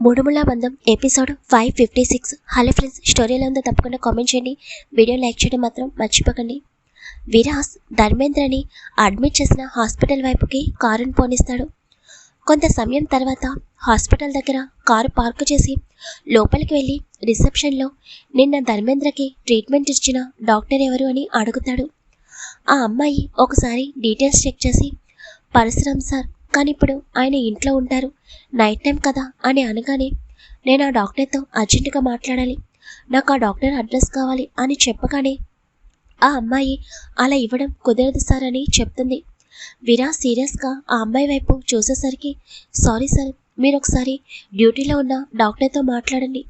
Moodumulla Bandham episode five fifty six. Hello friends story ఎలా ఉందో తప్పకుండా కామెంట్ చేయండి. వీడియో లైక్ చేయడం మాత్రం మర్చిపోకండి. విరాస్ ధర్మేంద్రని అడ్మిట్ చేసిన హాస్పిటల్ వైపుకి కారును పోనిస్తాడు. కొంత సమయం తర్వాత హాస్పిటల్ దగ్గర కారు పార్కు చేసి లోపలికి వెళ్ళి రిసెప్షన్లో నిన్న ధర్మేంద్రకి ట్రీట్మెంట్ ఇచ్చిన డాక్టర్ ఎవరు అని అడుగుతాడు. ఆ అమ్మాయి ఒకసారి డీటెయిల్స్ చెక్ చేసి పరశురామ్ సార్ కానీ ఇప్పుడు ఆయన ఇంట్లో ఉంటారు. నైట్ టైం కదా అని అనగానే నేను ఆ డాక్టర్తో అర్జెంటుగా మాట్లాడాలి. నాకు ఆ డాక్టర్ అడ్రస్ కావాలి అని చెప్పగానే ఆ అమ్మాయి అలా ఇవ్వడం కుదరదు సార్ అని చెప్తుంది. విరా సీరియస్గా ఆ అమ్మాయి వైపు చూసేసరికి సారీ సార్ మీరు ఒకసారి డ్యూటీలో ఉన్న డాక్టర్తో మాట్లాడండి.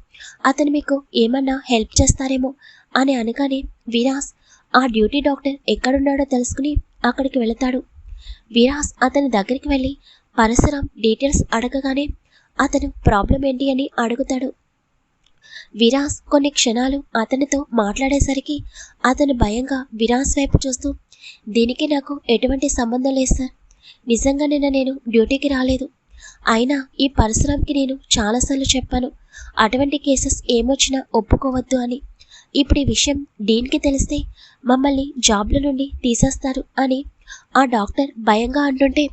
అతను మీకు ఏమన్నా హెల్ప్ చేస్తారేమో అని అనగానే విరాస్ ఆ డ్యూటీ డాక్టర్ ఎక్కడున్నాడో తెలుసుకుని అక్కడికి వెళతాడు. విరాస్ అతని దగ్గరికి వెళ్ళి పరశురాం డీటెయిల్స్ అడగగానే అతను ప్రాబ్లం ఏంటి అని అడుగుతాడు. విరాస్ కొన్ని క్షణాలు అతనితో మాట్లాడేసరికి అతను భయంగా విరాస్ వైపు చూస్తూ దీనికి నాకు ఎటువంటి సంబంధం లేదు సార్. నిజంగా నిన్న నేను డ్యూటీకి రాలేదు. అయినా ఈ పరశురాంకి నేను చాలాసార్లు చెప్పాను. అటువంటి కేసెస్ ఏమొచ్చినా ఒప్పుకోవద్దు అని. ఇప్పుడు ఈ విషయం డీన్కి తెలిస్తే మమ్మల్ని జాబ్ల నుండి తీసేస్తారు అని ఆ డాక్టర్ భయంగా అంటుంటే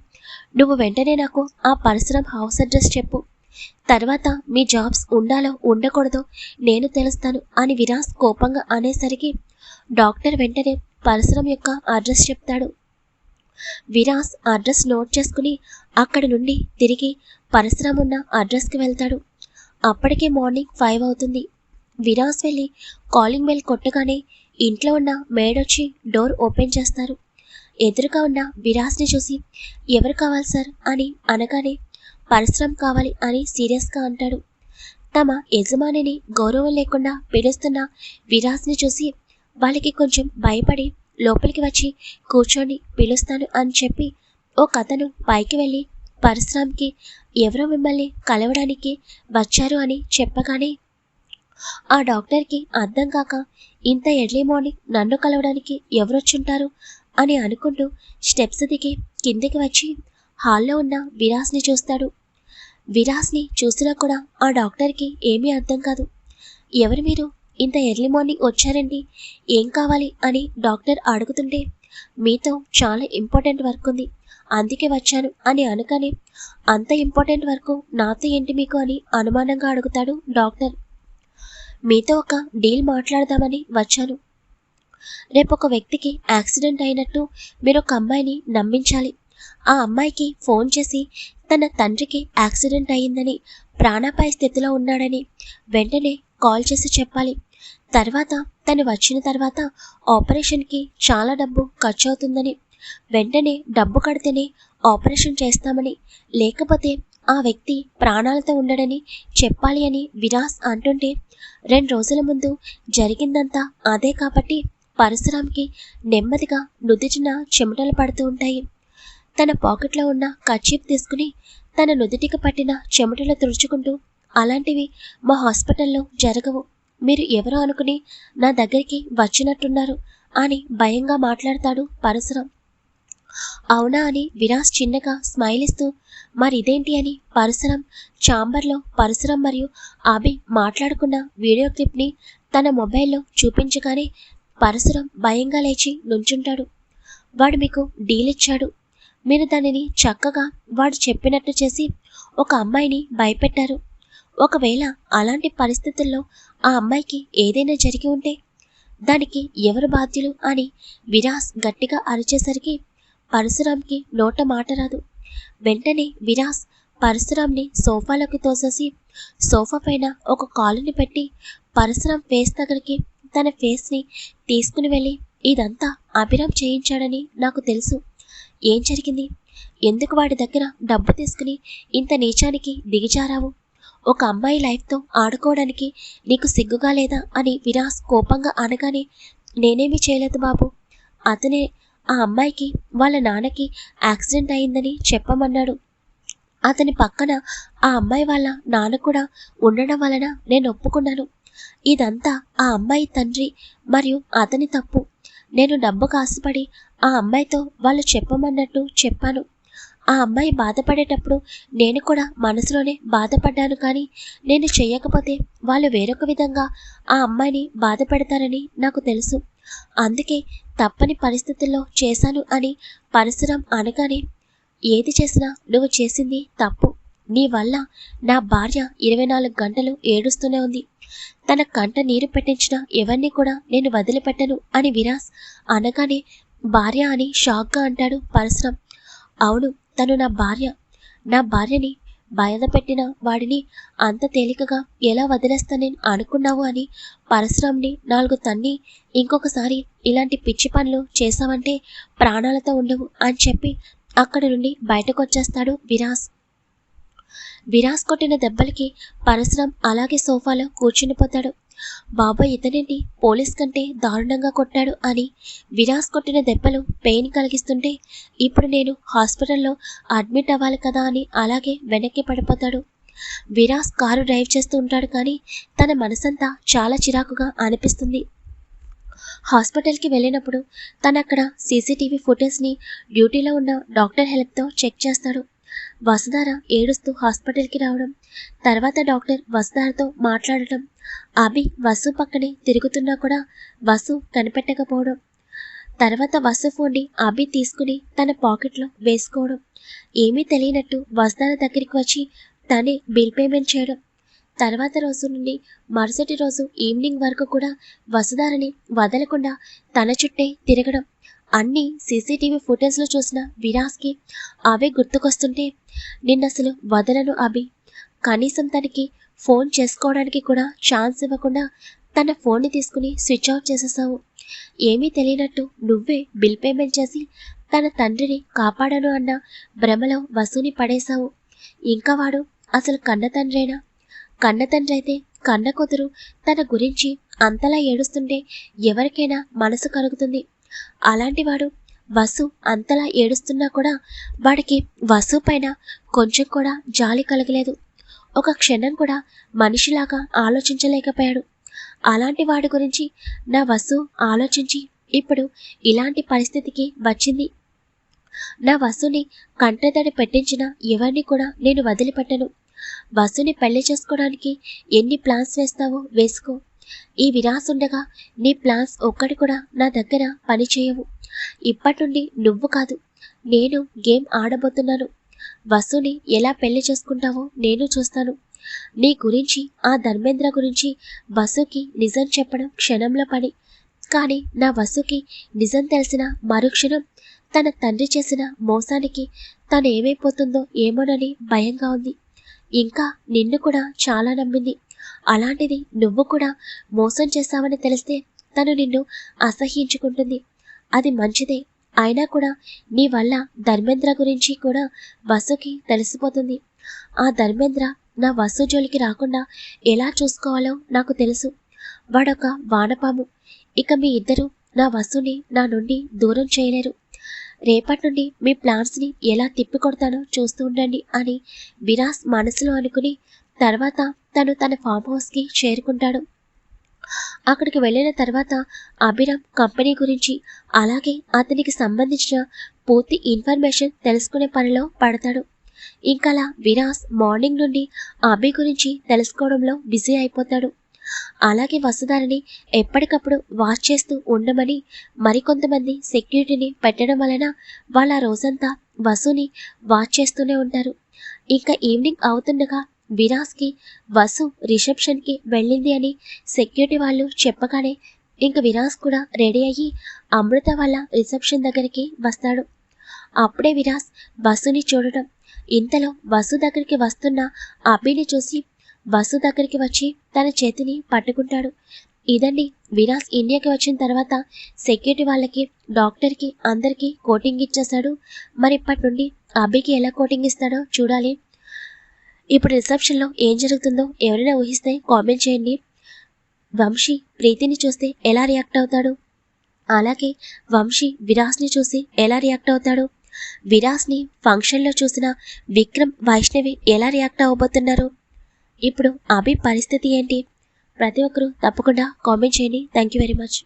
నువ్వు వెంటనే నాకు ఆ పరశురామ్ హౌస్ అడ్రస్ చెప్పు. తర్వాత మీ జాబ్స్ ఉండాలో ఉండకూడదో నేను తెలుస్తాను అని విరాస్ కోపంగా అనేసరికి డాక్టర్ వెంటనే పరశురం యొక్క అడ్రస్ చెప్తాడు. విరాస్ అడ్రస్ నోట్ చేసుకుని అక్కడి నుండి తిరిగి పరశురాం ఉన్న అడ్రస్కి వెళ్తాడు. అప్పటికే మార్నింగ్ ఫైవ్ అవుతుంది. విరాస్ వెళ్ళి కాలింగ్ బెల్ కొట్టగానే ఇంట్లో ఉన్న మేడొచ్చి డోర్ ఓపెన్ చేస్తారు. ఎదురుగా ఉన్న విరాస్ని చూసి ఎవరు కావాలి సార్? అని అనగానే పరిశ్రమ కావాలి అని సీరియస్గా అంటాడు. తమ యజమానిని గౌరవం లేకుండా పిలుస్తున్న విరాజ్ని చూసి వాళ్ళకి కొంచెం భయపడి లోపలికి వచ్చి కూర్చొని పిలుస్తాను అని చెప్పి ఓ కథను పైకి వెళ్ళి పరిశ్రమకి ఎవరో మిమ్మల్ని కలవడానికి వచ్చారు అని చెప్పగానే ఆ డాక్టర్కి అర్థం కాక ఇంత ఎర్లీ మార్నింగ్ నన్ను కలవడానికి ఎవరొచ్చుంటారు? అని అనుకుంటూ స్టెప్స్ దిగి కిందికి వచ్చి హాల్లో ఉన్న విరాస్ని చూస్తాడు. విరాస్ని చూసినా కూడా ఆ డాక్టర్కి ఏమీ అర్థం కాదు. ఎవరు మీరు? ఇంత ఎర్లీ మార్నింగ్ వచ్చారండి. ఏం కావాలి అని డాక్టర్ అడుగుతుంటే మీతో చాలా ఇంపార్టెంట్ వర్క్ ఉంది. అందుకే వచ్చాను అని అనగానే అంత ఇంపార్టెంట్ వర్క్ నాతో ఏంటి మీకు అని అనుమానంగా అడుగుతాడు డాక్టర్. మీతో ఒక డీల్ మాట్లాడదామని వచ్చాను. రేపు ఒక వ్యక్తికి యాక్సిడెంట్ అయినట్టు మీరు ఒక అమ్మాయిని నమ్మించాలి. ఆ అమ్మాయికి ఫోన్ చేసి తన తండ్రికి యాక్సిడెంట్ అయిందని ప్రాణాపాయ స్థితిలో ఉన్నాడని వెంటనే కాల్ చేసి చెప్పాలి. తర్వాత తను వచ్చిన తర్వాత ఆపరేషన్కి చాలా డబ్బు ఖర్చు అవుతుందని వెంటనే డబ్బు కడితేనే ఆపరేషన్ చేస్తామని లేకపోతే ఆ వ్యక్తి ప్రాణాలతో ఉండడని చెప్పాలి అని విరాస్ అంటుంటే రెండు రోజుల ముందు జరిగిందంతా అదే కాబట్టి పరశురాంకి నెమ్మదిగా నుదుటిన చెమటలు పడుతూ ఉంటాయి. తన పాకెట్లో ఉన్న కచ్చీప్ తీసుకుని తన నుదుటికి పట్టిన చెమటలు తుడుచుకుంటూ అలాంటివి మా హాస్పిటల్లో జరగవు. మీరు ఎవరో అనుకుని నా దగ్గరికి వచ్చినట్టున్నారు అని భయంగా మాట్లాడతాడు పరశురాం. అవునా అని విరాస్ చిన్నగా స్మైల్ ఇస్తూ మరి ఇదేంటి అని పరశురం చాంబర్లో పరశురం మరియు అభి మాట్లాడుకున్న వీడియో క్లిప్ని తన మొబైల్లో చూపించగానే పరశురం భయంగా లేచి నుంచుంటాడు. వాడు మీకు డీల్ ఇచ్చాడు. మీరు దానిని చక్కగా వాడు చెప్పినట్టు చేసి ఒక అమ్మాయిని భయపెట్టారు. ఒకవేళ అలాంటి పరిస్థితుల్లో ఆ అమ్మాయికి ఏదైనా జరిగి ఉంటే దానికి ఎవరు బాధ్యులు అని విరాస్ గట్టిగా అరిచేసరికి పరశురాంకి నోట మాట రాదు. వెంటనే విరాస్ పరశురాంని సోఫాలోకి తోసేసి సోఫా పైన ఒక కాలుని పెట్టి పరశురాం ఫేస్ దగ్గరికి తన ఫేస్ని తీసుకుని వెళ్ళి ఇదంతా అభిరామ్ చేయించాడని నాకు తెలుసు. ఏం జరిగింది? ఎందుకు వాడి దగ్గర డబ్బు తీసుకుని ఇంత నీచానికి దిగిజారావు? ఒక అమ్మాయి లైఫ్తో ఆడుకోవడానికి నీకు సిగ్గుగా లేదా? అని విరాస్ కోపంగా అనగానే నేనేమీ చేయలేదు బాబు. అతనే ఆ అమ్మాయికి వాళ్ళ నాన్నకి యాక్సిడెంట్ అయిందని చెప్పమన్నాడు. అతని పక్కన ఆ అమ్మాయి వాళ్ళ నాన్న కూడా ఉండడం వలన నేను ఒప్పుకున్నాను. ఇదంతా ఆ అమ్మాయి తండ్రి మరియు అతని తప్పు. నేను డబ్బు కాసుపడి ఆ అమ్మాయితో వాళ్ళు చెప్పమన్నట్టు చెప్పాను. ఆ అమ్మాయి బాధపడేటప్పుడు నేను కూడా మనసులోనే బాధపడ్డాను కానీ నేను చెయ్యకపోతే వాళ్ళు వేరొక విధంగా ఆ అమ్మాయిని బాధ పెడతారని నాకు తెలుసు. అందుకే తప్పని పరిస్థితుల్లో చేశాను అని పరశురాం అనగానే ఏది చేసినా నువ్వు చేసింది తప్పు. నీ వల్ల నా భార్య ఇరవై నాలుగు గంటలు ఏడుస్తూనే ఉంది. తన కంట నీరు పెట్టించిన ఎవరిని కూడా నేను వదిలిపెట్టను అని విరాస్ అనగానే భార్య అని షాక్గా అంటాడు పరశురాం. అవును తను నా భార్య. నా భార్యని బాధపెట్టిన వాడిని అంత తేలికగా ఎలా వదిలేస్తానని అనుకున్నావు అని పరశురాంని నాలుగు తన్ని ఇంకొకసారి ఇలాంటి పిచ్చి పనులు చేశావంటే ప్రాణాలతో ఉండవు అని చెప్పి అక్కడి నుండి బయటకు వచ్చేస్తాడు విరాస్. విరాస్ కొట్టిన దెబ్బలకి పరశురాం అలాగే సోఫాలో కూర్చునిపోతాడు బాబాయ్ ఇతనేంటి పోలీస్ కంటే దారుణంగా కొట్టాడు అని విరాస్ కొట్టిన దెబ్బలు పెయిన్ కలిగిస్తుంటే ఇప్పుడు నేను హాస్పిటల్లో అడ్మిట్ అవ్వాలి కదా అని అలాగే వెనక్కి పడిపోతాడు. విరాస్ కారు డ్రైవ్ చేస్తూ ఉంటాడు కానీ తన మనసంతా చాలా చిరాకుగా అనిపిస్తుంది. హాస్పిటల్కి వెళ్ళినప్పుడు తను అక్కడ సీసీటీవీ ఫుటేజ్ని డ్యూటీలో ఉన్న డాక్టర్ హెల్ప్తో చెక్ చేస్తాడు. వసుధార ఏడుస్తూ హాస్పిటల్కి రావడం తర్వాత డాక్టర్ వసుధారతో మాట్లాడటం అభి వసు పక్కనే తిరుగుతున్నా కూడా వసు కనిపెట్టకపోవడం తర్వాత వసు ఫోన్ని అభి తీసుకుని తన పాకెట్లో వేసుకోవడం ఏమీ తెలియనట్టు వసుధార దగ్గరికి వచ్చి తనే బిల్ పేమెంట్ చేయడం తర్వాత రోజు నుండి మరుసటి రోజు ఈవినింగ్ వరకు కూడా వసుధారని వదలకుండా తన చుట్టే తిరగడం అన్ని సీసీటీవీ ఫుటేజ్లో చూసిన విరాస్కి అవే గుర్తుకొస్తుంటే నిన్నసలు వదలను అభి. కనీసం తనకి ఫోన్ చేసుకోవడానికి కూడా ఛాన్స్ ఇవ్వకుండా తన ఫోన్ని తీసుకుని స్విచ్ ఆఫ్ చేసేసావు ఏమీ తెలియనట్టు నువ్వే బిల్ పేమెంట్ చేసి తన తండ్రిని కాపాడను అన్న భ్రమలో వసూని పడేశావు. ఇంకా వాడు అసలు కన్న తండ్రేనా? కన్న తండ్రి అయితే కన్న కూతురు తన గురించి అంతలా ఏడుస్తుంటే ఎవరికైనా మనసు కలుగుతుంది. అలాంటివాడు వసు అంతలా ఏడుస్తున్నా కూడా వాడికి వసు పైన కొంచెం కూడా జాలి కలగలేదు. ఒక క్షణం కూడా మనిషిలాగా ఆలోచించలేకపోయాడు. అలాంటి వాడి గురించి నా వసు ఆలోచించి ఇప్పుడు ఇలాంటి పరిస్థితికి వచ్చింది. నా వసుని కంటదడి పెట్టించిన ఎవరిని కూడా నేను వదిలిపెట్టను. వసుని పెళ్ళి చేసుకోవడానికి ఎన్ని ప్లాన్స్ వేస్తావో వేసుకో. ఈ విరాస్ ఉండగా నీ ప్లాన్స్ ఒక్కటి కూడా నా దగ్గర పనిచేయవు. ఇప్పటి నుండి నువ్వు కాదు నేను గేమ్ ఆడబోతున్నాను. వసుని ఎలా పెళ్ళి చేసుకుంటావో నేను చూస్తాను. నీ గురించి ఆ ధర్మేంద్ర గురించి వసుకి నిజం చెప్పడం క్షణంలో పని. కానీ నా వసుకి నిజం తెలిసిన మరుక్షణం తన తండ్రి చేసిన మోసానికి తను ఏమైపోతుందో ఏమోనని భయంగా ఉంది. ఇంకా నిన్ను కూడా చాలా నమ్మింది. అలాంటిది నువ్వు కూడా మోసం చేశావని తెలిస్తే తను నిన్ను అసహ్యించుకుంటుంది. అది మంచిదే. అయినా కూడా నీ వల్ల ధర్మేంద్ర గురించి కూడా వసుకి తెలిసిపోతుంది. ఆ ధర్మేంద్ర నా వసు జోలికి రాకుండా ఎలా చూసుకోవాలో నాకు తెలుసు. వాడొక వానపాము. ఇక మీ ఇద్దరు నా వసుని నా నుండి దూరం చేయలేరు. రేపటి నుండి మీ ప్లాన్స్ని ఎలా తిప్పికొడతానో చూస్తూ ఉండండి అని విరాస్ మనసులో అనుకుని తర్వాత తను తన ఫామ్ హౌస్కి చేరుకుంటాడు. అక్కడికి వెళ్ళిన తర్వాత అభిరామ్ కంపెనీ గురించి అలాగే అతనికి సంబంధించిన పూర్తి ఇన్ఫర్మేషన్ తెలుసుకునే పనిలో పడతాడు. ఇంకలా విరాస్ మార్నింగ్ నుండి అభి గురించి తెలుసుకోవడంలో బిజీ అయిపోతాడు. అలాగే వసుధారని ఎప్పటికప్పుడు వాచ్ చేస్తూ ఉండమని మరికొంతమంది సెక్యూరిటీని పెట్టడం వలన వాళ్ళ రోజంతా వసుని వాచ్ చేస్తూనే ఉంటారు. ఇంకా ఈవినింగ్ అవుతుండగా విరాస్కి వసు రిసెప్షన్కి వెళ్ళింది అని సెక్యూరిటీ వాళ్ళు చెప్పగానే ఇంక విరాస్ కూడా రెడీ అయ్యి అమృత వాళ్ళ రిసెప్షన్ దగ్గరికి వస్తాడు. అప్పుడే విరాస్ వసుని చూడటం. ఇంతలో వసు దగ్గరికి వస్తున్న అభిని చూసి వసు దగ్గరికి వచ్చి తన చేతిని పట్టుకుంటాడు. ఇదండి విరాస్ ఇండియాకి వచ్చిన తర్వాత సెక్యూరిటీ వాళ్ళకి డాక్టర్కి అందరికీ కోటింగ్ ఇచ్చేశాడు మరి ఇప్పటి నుండి అభికి ఎలా కోటింగ్ ఇస్తాడో చూడాలి. ఇప్పుడు రిసెప్షన్లో ఏం జరుగుతుందో ఎవరైనా ఊహిస్తే కామెంట్ చేయండి. వంశీ ప్రీతిని చూస్తే ఎలా రియాక్ట్ అవుతాడు? అలాగే వంశీ విరాస్ని చూసి ఎలా రియాక్ట్ అవుతాడు? విరాస్ని ఫంక్షన్లో చూసిన విక్రమ్ వైష్ణవి ఎలా రియాక్ట్ అవ్వబోతున్నారు ఇప్పుడు అభి పరిస్థితి ఏంటి? ప్రతి ఒక్కరూ తప్పకుండా కామెంట్ చేయండి. Thank you very much